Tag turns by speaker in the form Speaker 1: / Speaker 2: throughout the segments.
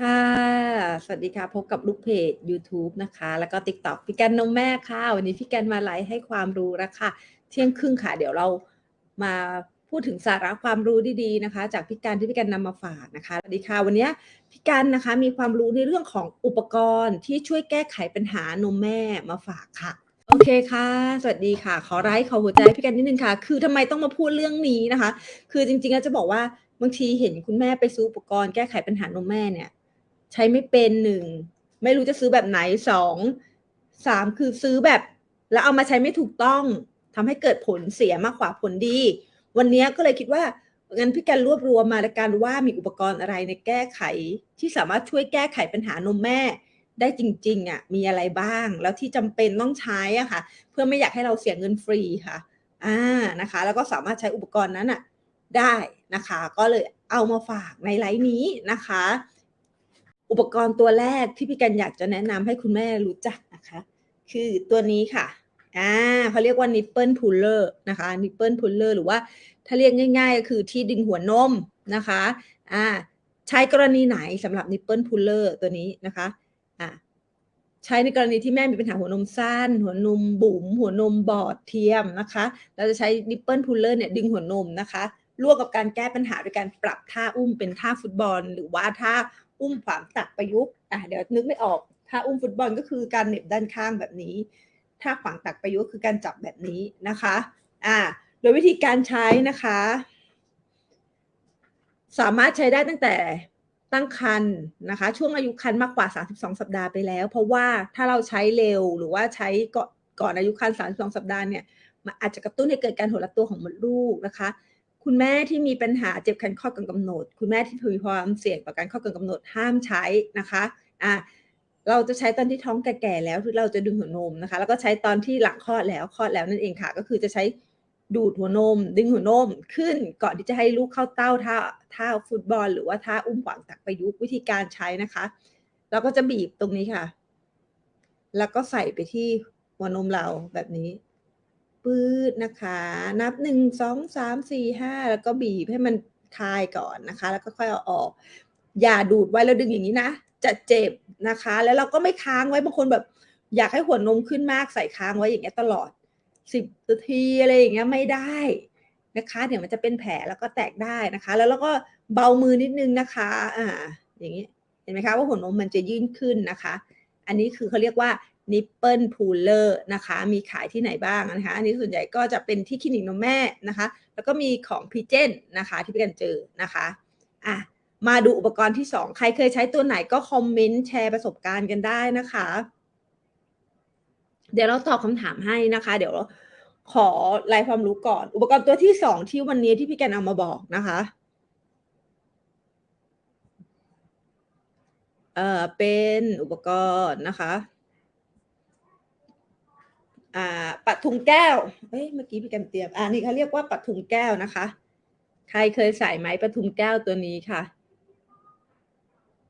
Speaker 1: ค่ะ สวัสดีค่ะ พบกับลูกเพจ YouTube นะคะ แล้วก็ TikTok พี่กันนมแม่ค่ะ วันนี้พี่กันมาไลฟ์ให้ความรู้แล้วค่ะ เที่ยงครึ่งค่ะ เดี๋ยวเรามาพูดถึงสาระความรู้ดีๆนะคะ จากพี่กันที่พี่กันนำมาฝากนะคะสวัสดีค่ะวันนี้พี่กันนะคะมีความรู้ในเรื่องของอุปกรณ์ที่ช่วยแก้ไขปัญหานมแม่มาฝากค่ะ โอเคค่ะ สวัสดีค่ะ ขอไลค์ขอหัวใจพี่กันนิดนึงค่ะ คือทำไมต้องมาพูดเรื่องนี้นะคะ คือจริงๆแล้วจะบอกว่าบางทีเห็นคุณแม่ไปซื้ออุปกรณ์แก้ไขปัญหานมแม่เนี่ย ใช้ไม่เป็นหนึ่งไม่รู้จะซื้อแบบไหนสองสามคือซื้อแบบ แล้วเอามาใช้ไม่ถูกต้องทำให้เกิดผลเสียมากกว่าผลดี วันนี้ก็เลยคิดว่างั้นพี่กันรวบรวมมาในการว่ามีอุปกรณ์อะไรในแก้ไข ที่สามารถช่วยแก้ไขปัญหานมแม่ ได้จริงๆอะมีอะไรบ้าง แล้วที่จำเป็นต้องใช้อะค่ะ เพื่อไม่อยากให้เราเสียเงินฟรีค่ะอ่านะคะ แล้วก็สามารถใช้อุปกรณ์นั้นอะได้นะคะ ก็เลยเอามาฝากในไลฟ์นี้นะคะ อุปกรณ์ตัวแรกที่พี่กันอยากจะแนะนำให้คุณแม่รู้จักนะคะ คือตัวนี้ค่ะอ่าเขาเรียกว่า nipple puller นะคะ nipple puller หรือว่าถ้าเรียกง่าย ๆ ก็คือที่ดึงหัวนมนะคะอ่าใช้กรณีไหนสำหรับ nipple puller ตัวนี้นะคะ ใช้ในกรณีที่แม่มีปัญหาหัวนมสั้น หัวนมบุ๋มหัวนมบอดเทียมนะคะ เราจะใช้ nipple puller เนี่ยดึงหัวนมนะคะร่วมกับการแก้ปัญหาโดยการปรับท่าอุ้มเป็นท่าฟุตบอล หรือว่าท่าอุ้มขวางตักประยุกต์อะเดี๋ยวนึกไม่ออกถ้าอุ้มฟุตบอลก็คือการเหน็บด้านข้างแบบนี้ถ้าขวางตักประยุกต์คือการจับแบบนี้นะคะอ่าโดยวิธีการใช้นะคะ สามารถใช้ได้ตั้งแต่ ตั้งครรภ์นะคะ ช่วงอายุครรภ์มากกว่า 32 สัปดาห์ไปแล้ว เพราะว่าถ้าเราใช้เร็วหรือว่าใช้ก่อนก่อนอายุครรภ์32 สัปดาห์เนี่ยมันอาจจะกระตุ้นให้เกิดการหดละตัวของมดลูกนะคะ คุณแม่ที่มีปัญหาเจ็บคันข้อก่อนกำหนด คุณแม่ที่มีความเสี่ยงต่อการข้อก่อนกำหนดห้ามใช้นะคะอะเราจะใช้ตอนที่ท้องแก่ๆแล้วคือเราจะดึงหัวนมนะคะ แล้วก็ใช้ตอนที่หลังคลอดแล้วคลอดแล้วนั่นเองค่ะ ก็คือจะใช้ ดูดหัวนม ดึงหัวนมขึ้นก่อนที่จะให้ลูกเข้าเต้าท่าท่าฟุตบอล หรือว่าท่าอุ้มขวางตักประยุกต์วิธีการใช้นะคะ เราก็จะบีบตรงนี้ค่ะ แล้วก็ใส่ไปที่หัวนมเราแบบนี้ปื๊ดนะคะ นับหนึ่งสองสามสี่ห้าแล้วก็บีบให้มันคลายก่อนนะคะ แล้วก็ค่อยเอาออก อย่าดูดไว้แล้วดึงอย่างนี้นะ จะเจ็บนะคะ แล้วเราก็ไม่ค้างไว้บางคนแบบ อยากให้หัวนมขึ้นมากใส่ค้างไว้อย่างเงี้ยตลอด สิบนาทีอะไรอย่างเงี้ยไม่ได้นะคะเดี๋ยวมันจะเป็นแผลแล้วก็แตกได้นะคะ แล้วเราก็เบามือนิดนึงนะคะอ่าอย่างนี้เห็นไหมคะว่าหัวนมมันจะยื่นขึ้นนะคะ อันนี้คือเขาเรียกว่า nipple puller นะคะมีขายที่ไหนบ้างนะคะ อันนี้ส่วนใหญ่ก็จะเป็นที่คลินิกนมแม่นะคะ แล้วก็มีของพีเจนนะคะที่พี่กันเจอนะคะอะมาดูอุปกรณ์ที่ 2 ใครเคยใช้ตัวไหนก็คอมเมนต์แชร์ประสบการณ์กันได้นะคะ เดี๋ยวเราตอบคำถามให้นะคะ เดี๋ยวขอรายความรู้ก่อน อุปกรณ์ตัวที่2ที่วันนี้ที่พี่แกนเอามาบอกนะคะเอ่อเป็นอุปกรณ์นะคะอ่าปัดถุงแก้วเอ้ยเมื่อกี้พี่กันเตรียมอ่านี่เขาเรียกว่าปัดถุงแก้วนะคะ ใครเคยใส่ไหมปัดถุงแก้วตัวนี้ค่ะ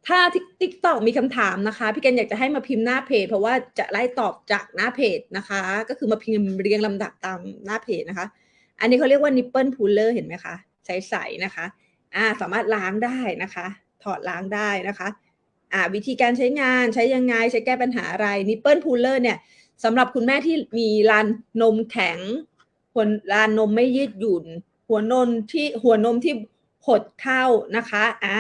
Speaker 1: ถ้าติ๊กตอกมีคำถามนะคะ พี่กันอยากจะให้มาพิมพ์หน้าเพจ เพราะว่าจะไล่ตอบจากหน้าเพจนะคะ ก็คือมาพิมพ์เรียงลำดับตามหน้าเพจนะคะ อันนี้เขาเรียกว่า nipple puller เห็นไหมคะ ใสๆนะคะอ่าสามารถล้างได้นะคะ ถอดล้างได้นะคะอ่าวิธีการใช้งานใช้ยังไงใช้แก้ปัญหาอะไร nipple puller เนี่ยสำหรับคุณแม่ที่มีลานนมแข็งหัวลานนมไม่ยืดหยุ่น หัวนมที่หัวนมที่ หดเข้านะคะอ่า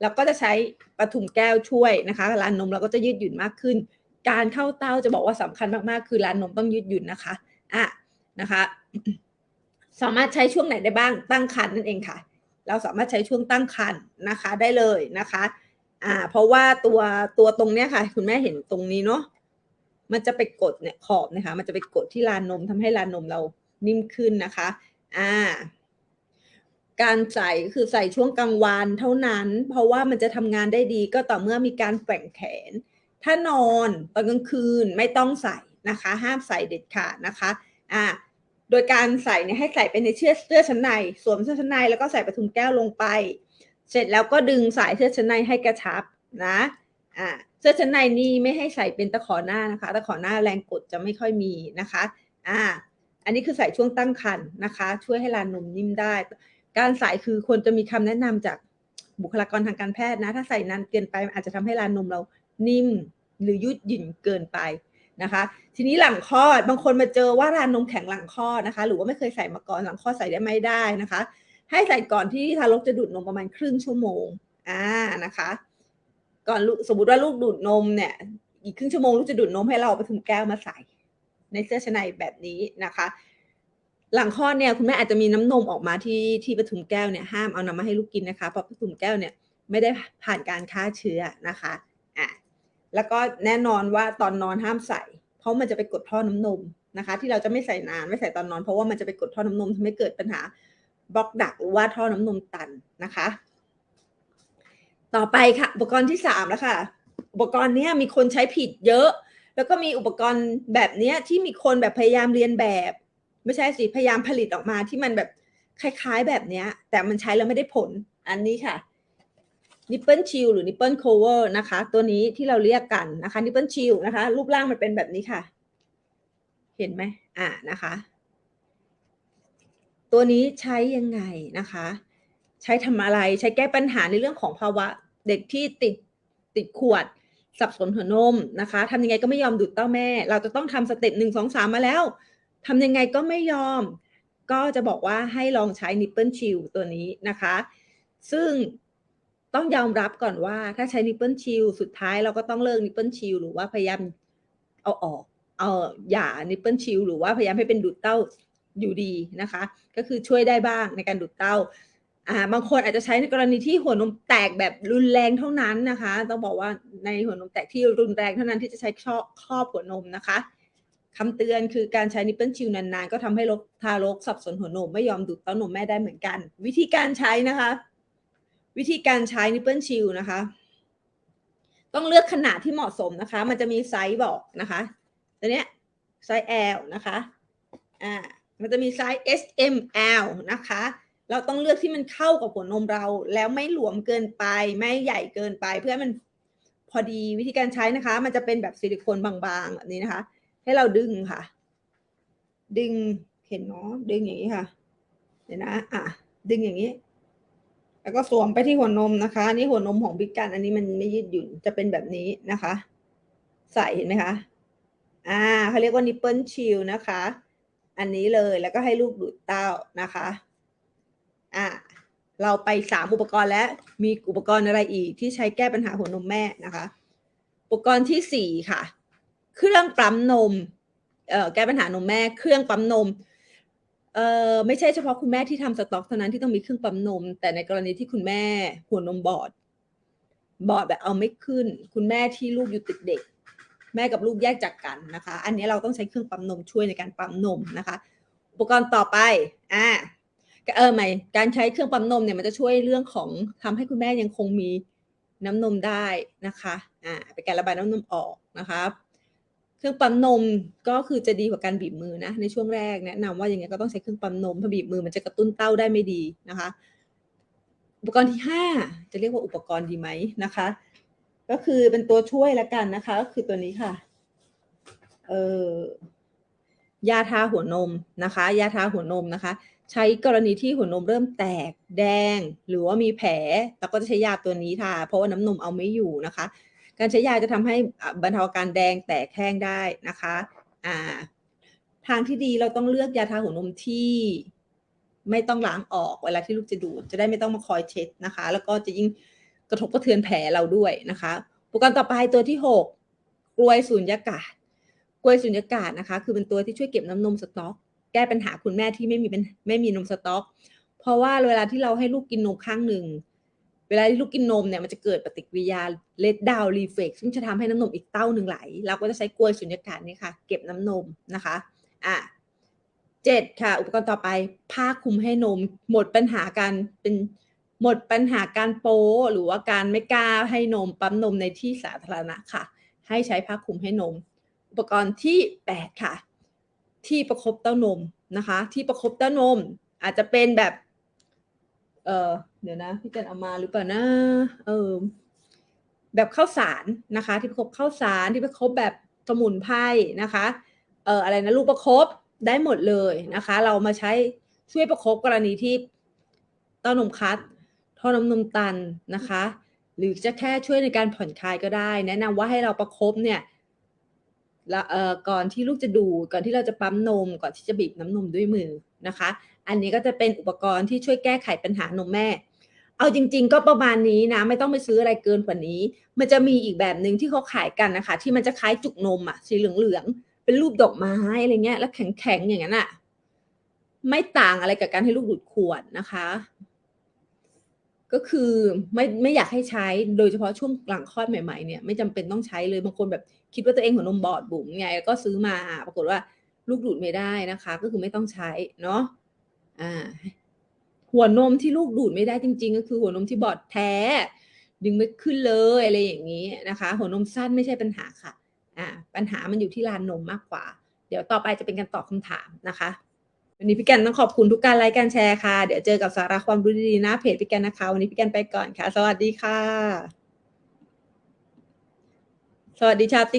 Speaker 1: แล้วก็จะใช้ปทุมแก้วช่วยนะคะลานนมเราก็จะยืดหยุ่นมากขึ้น การเข้าเต้าจะบอกว่าสำคัญมากๆ คือลานนมต้องยืดหยุ่นนะคะอะนะคะสามารถใช้ช่วงไหนได้บ้างตั้งครรภ์นั่นเองค่ะ เราสามารถใช้ช่วงตั้งครรภ์นะคะได้เลยนะคะอ่าเพราะว่าตัวตัวตรงเนี้ยค่ะ คุณแม่เห็นตรงนี้เนาะมันจะไปกดเนี่ยขอบนะคะ มันจะไปกดที่ลานนมทำให้ลานนมเรานิ่มขึ้นนะคะ อ่า การใส่คือใส่ช่วงกลางวันเท่านั้น เพราะว่ามันจะทำงานได้ดีก็ต่อเมื่อมีการแกว่งแขน ถ้านอนตอนกลางคืนไม่ต้องใส่นะคะ ห้ามใส่เด็ดขาดนะคะอ่าโดยการใส่เนี่ยให้ใส่ไปในเสื้อเสื้อชั้นใน สวมเสื้อชั้นในแล้วก็ใส่ปทุมแก้วลงไป เสร็จแล้วก็ดึงสายเสื้อชั้นในให้กระชับนะอ่าเสื้อชั้นในนี่ไม่ให้ใส่เป็นตะขอหน้านะคะ ตะขอหน้าแรงกดจะไม่ค่อยมีนะคะอ่าอันนี้คือใส่ช่วงตั้งครรภ์นะคะ ช่วยให้ลานนมนิ่มได้ การใส่คือควรจะมีคำแนะนำจากบุคลากรทางการแพทย์นะ ถ้าใส่นานเกินไปอาจจะทำให้ลานนมเรานิ่มหรือยืดหยุ่นเกินไปนะคะ ทีนี้หลังคลอดบางคนมาเจอว่าลานนมแข็งหลังคลอดนะคะ หรือว่าไม่เคยใส่มาก่อนหลังคลอดใส่ได้ไม่ได้นะคะ ให้ใส่ก่อนที่ทารกจะดูดนมประมาณครึ่งชั่วโมงอ่านะคะ ก่อนลูกสมมติว่าลูกดูดนมเนี่ยอีกครึ่งชั่วโมงลูกจะดูดนมให้เราไปถุงแก้วมาใส่ ในเสื้อชั้นในแบบนี้นะคะ หลังคลอดเนี่ยคุณแม่อาจจะมีน้ำนมออกมาที่ที่ปฐุมแก้วเนี่ยห้ามเอานำมาให้ลูกกินนะคะเพราะปฐุมแก้วเนี่ยไม่ได้ผ่านการฆ่าเชื้อนะคะอะแล้วก็แน่นอนว่าตอนนอนห้ามใส่ เพราะมันจะไปกดท่อน้ำนมนะคะ ที่เราจะไม่ใส่นานไม่ใส่ตอนนอน เพราะว่ามันจะไปกดท่อน้ำนมทำให้เกิดปัญหาบล็อกดักหรือว่าท่อน้ำนมตันนะคะ ต่อไปค่ะ อุปกรณ์ที่สามแล้วค่ะ อุปกรณ์นี้มีคนใช้ผิดเยอะ แล้วก็มีอุปกรณ์แบบนี้ที่มีคนแบบพยายามเรียนแบบ ไม่ใช่สิพยายามผลิตออกมาที่มันแบบคล้ายๆแบบนี้แต่มันใช้แล้วไม่ได้ผลอันนี้ค่ะ nipple chill หรือ nipple cover นะคะ ตัวนี้ที่เราเรียกกันนะคะ nipple chill นะคะ รูปร่างมันเป็นแบบนี้ค่ะ เห็นไหมอ่านะคะ ตัวนี้ใช้ยังไงนะคะ ใช้ทำอะไรใช้แก้ปัญหาในเรื่องของภาวะ เด็กที่ติดติดขวดสับสนหัวนมนะคะทำยังไงก็ไม่ยอมดูดเต้าแม่ เราจะต้องทำสเต็ปหนึ่งสองสามมาแล้ว ทำยังไงก็ไม่ยอม ก็จะบอกว่าให้ลองใช้ nipple chill ตัวนี้นะคะ ซึ่งต้องยอมรับก่อนว่าถ้าใช้ nipple chill สุดท้ายเราก็ต้องเลิก nipple chill หรือว่าพยายามเอาออกเอาอย่า nipple chill หรือว่าพยายามให้เป็นดูดเต้าอยู่ดีนะคะ ก็คือช่วยได้บ้างในการดูดเต้าอ่าบางคนอาจจะใช้ในกรณีที่หัวนมแตกแบบรุนแรงเท่านั้นนะคะ ต้องบอกว่าในหัวนมแตกที่รุนแรงเท่านั้นที่จะใช้ครอบครอบหัวนมนะคะ คำเตือนคือการใช้นิปเปิลชิลนานๆ ก็ทำให้ทารกสับสนหัวนมไม่ยอมดูดเต้านมแม่ได้เหมือนกัน วิธีการใช้นะคะ วิธีการใช้นิปเปิลชิลนะคะ ต้องเลือกขนาดที่เหมาะสมนะคะ มันจะมีไซส์บอกนะคะตัวเนี้ยไซส์ L นะคะอ่ามันจะมีไซส์ S M L นะคะ เราต้องเลือกที่มันเข้ากับหัวนมเราแล้วไม่หลวมเกินไปไม่ใหญ่เกินไป เพื่อให้มันพอดีวิธีการใช้นะคะ มันจะเป็นแบบซิลิโคนบางๆแบบนี้นะคะ ให้เราดึงค่ะ ดึงเห็นเนาะดึงอย่างนี้ค่ะ เดี๋ยวนะ อะ ดึงอย่างนี้ แล้วก็สวมไปที่หัวนมนะคะนนี้หัวนมของพิกันอันนี้มันไม่ยืดหยุ่นจะเป็นแบบนี้นะคะ ใส่เห็นไหมคะ อ่าเขาเรียกว่านิปเปิลชิลนะคะ อันนี้เลยแล้วก็ให้ลูกดูดเต้านะคะ อ่าเราไปสามอุปกรณ์แล้วมีอุปกรณ์อะไรอีกที่ใช้แก้ปัญหาหัวนมแม่นะคะ อุปกรณ์ที่สี่ค่ะ เครื่องปั๊มนมแก้ปัญหานมแม่เครื่องปั๊มนมเอ่อไม่ใช่เฉพาะคุณแม่ที่ทำสต็อกเท่านั้นที่ต้องมีเครื่องปั๊มนม แต่ในกรณีที่คุณแม่หัวนมบอด บอดแบบเอาไม่ขึ้น คุณแม่ที่ลูกอยู่ติดเด็ก แม่กับลูกแยกจากกันนะคะ อันนี้เราต้องใช้เครื่องปั๊มนมช่วยในการปั๊มนมนะคะ อุปกรณ์ต่อไปอ่าเออไม่การใช้เครื่องปั๊มนมเนี่ยมันจะช่วยเรื่องของทำให้คุณแม่ยังคงมีน้ำนมได้นะคะอ่าเป็นการระบายน้ำนมออกนะคะ เครื่องปั๊มนมก็คือจะดีกว่าการบีบมือนะในช่วงแรกแนะนำว่าอย่างไงก็ต้องใช้เครื่องปั๊มนมเพราะบีบมือมันจะกระตุ้นเต้าได้ไม่ดีนะคะ อุปกรณ์ที่ห้าจะเรียกว่าอุปกรณ์ดีไหมนะคะ ก็คือเป็นตัวช่วยละกันนะคะก็คือตัวนี้ค่ะเอ่อยาทาหัวนมนะคะ ยาทาหัวนมนะคะ ใช้กรณีที่หัวนมเริ่มแตกแดง หรือว่ามีแผลเราก็จะใช้ยาตัวนี้ทาเพราะว่าน้ำนมเอาไม่อยู่นะคะ การใช้ยาจะทำให้บรรเทาอาการแดงแตกแห้งได้นะคะอ่าทางที่ดีเราต้องเลือกยาทาหัวนมที่ไม่ต้องล้างออกเวลาที่ลูกจะดูดจะได้ไม่ต้องมาคอยเช็ดนะคะ แล้วก็จะยิ่งกระทบกระเทือนแผลเราด้วยนะคะอุปกรณ์ต่อไปตัวที่หกกลวยสูญญากาศ กลวยสูญญากาศนะคะ คือเป็นตัวที่ช่วยเก็บน้ำนมสต๊อก แก้ปัญหาคุณแม่ที่ไม่มีเป็นไม่มีนมสต๊อก เพราะว่าเวลาที่เราให้ลูกกินนมข้างหนึ่ง เวลาที่ลูกกินนมเนี่ยมันจะเกิดปฏิกิริยาเลดดาวรีเฟกซึ่งจะทำให้น้ำนมอีกเต้าหนึ่งไหล เราก็จะใช้กล้วยสุญญากาศนี่ค่ะ เก็บน้ำนมนะคะอะเจ็ดค่ะ อุปกรณ์ต่อไปผ้าคลุมให้นม หมดปัญหาการเป็นหมดปัญหาการโป้หรือว่าการไม่กล้าให้นมปั๊มนมในที่สาธารณะค่ะ ให้ใช้ผ้าคลุมให้นม อุปกรณ์ที่แปดค่ะ ที่ประคบเต้านมนะคะ ที่ประคบเต้านม อาจจะเป็นแบบ เออเดี๋ยวนะพี่จันเอามาหรือเปล่านะเออแบบข้าวสารนะคะ ที่ประคบข้าวสารที่ประคบแบบสมุนไพรนะคะเอออะไรนะลูกประคบได้หมดเลยนะคะ เรามาใช้ช่วยประคบกรณีที่ต้านมคัดท่อน้ำนมตันนะคะ หรือจะแค่ช่วยในการผ่อนคลายก็ได้ แนะนำว่าให้เราประคบเนี่ยแล้วเออก่อนที่ลูกจะดูก่อนที่เราจะปั๊มนม ก่อนที่จะบีบน้ำนมด้วยมือนะคะ อันนี้ก็จะเป็นอุปกรณ์ที่ช่วยแก้ไขปัญหานมแม่ เอาจริง ๆ ก็ประมาณนี้นะ ไม่ต้องไปซื้ออะไรเกินกว่านี้ มันจะมีอีกแบบหนึ่งที่เขาขายกันนะคะ ที่มันจะคล้ายจุกนมอะสีเหลืองๆเป็นรูปดอกไม้อะไรเงี้ย แล้วแข็งๆอย่างนั้นอะไม่ต่างอะไรกับการให้ลูกดูดขวดนะคะ ก็คือไม่ไม่อยากให้ใช้โดยเฉพาะช่วงหลังคลอดใหม่ๆเนี่ยไม่จำเป็นต้องใช้เลยบางคนแบบคิดว่าตัวเองหัวนมบอดบุ๋มไงแล้วก็ซื้อมาปรากฏว่าลูกดูดไม่ได้นะคะ ก็คือไม่ต้องใช้เนาะ อ่า หัวนมที่ลูกดูดไม่ได้จริง ๆ ก็คือหัวนมที่บอดแท้ ดึงไม่ขึ้นเลยอะไรอย่างนี้นะคะ หัวนมสั้นไม่ใช่ปัญหาค่ะ อ่า ปัญหามันอยู่ที่ลานนมมากกว่า เดี๋ยวต่อไปจะเป็นการตอบคำถามนะคะวันนี้พี่แกนต้องขอบคุณทุกการไลค์การแชร์ค่ะ เดี๋ยวเจอกับสาระความรู้ดีๆน้าเพจพี่แกนนะคะ วันนี้พี่แกนไปก่อนค่ะ สวัสดีค่ะ สวัสดีชาวติ๊ก